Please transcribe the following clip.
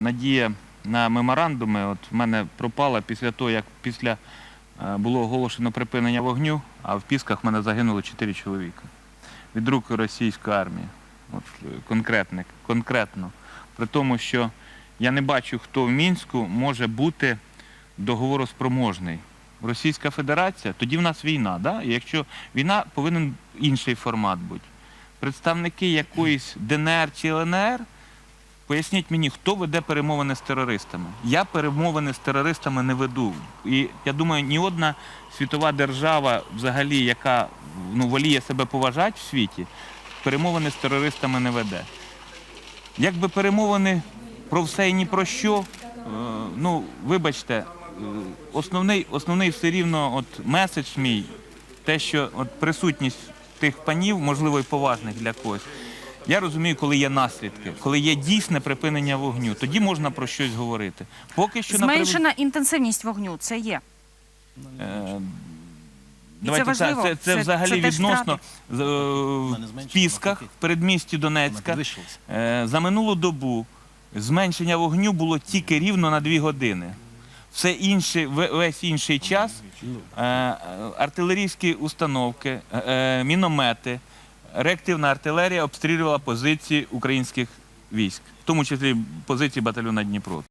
Надія на меморандуми от в мене пропала після того, як після е, було оголошено припинення вогню, а в Пісках в мене загинуло 4 чоловіка від рук російської армії. От, е, конкретник, конкретно. При тому, що я не бачу, хто в Мінську може бути договороспроможний. Російська Федерація, тоді в нас війна. Да? І якщо війна, повинен інший формат бути. Представники якоїсь ДНР чи ЛНР Поясніть мені, хто веде перемовини з терористами? Я перемовини з терористами не веду. І я думаю, ні одна світова держава, взагалі, яка ну, воліє себе поважати в світі, перемовини з терористами не веде. Якби перемовини про все і ні про що, е, ну, вибачте, е, основний, основний все рівно от меседж мій, те, що от присутність тих панів, можливо, і поважних для когось. Я розумію, коли є наслідки, коли є дійсне припинення вогню, тоді можна про щось говорити. Поки що на Зменшена інтенсивність вогню це є. Е, Давайте це це, це, Це- взагалі це відносно е, в Пісках, в передмісті Донецька. Е, За минулу добу зменшення вогню було тільки рівно на 2 години. Все інше, ве- весь інший час е, артилерійські установки, е, міномети, реактивна артилерія обстрілювала позиції українських військ, в тому числі позиції батальйона Дніпро.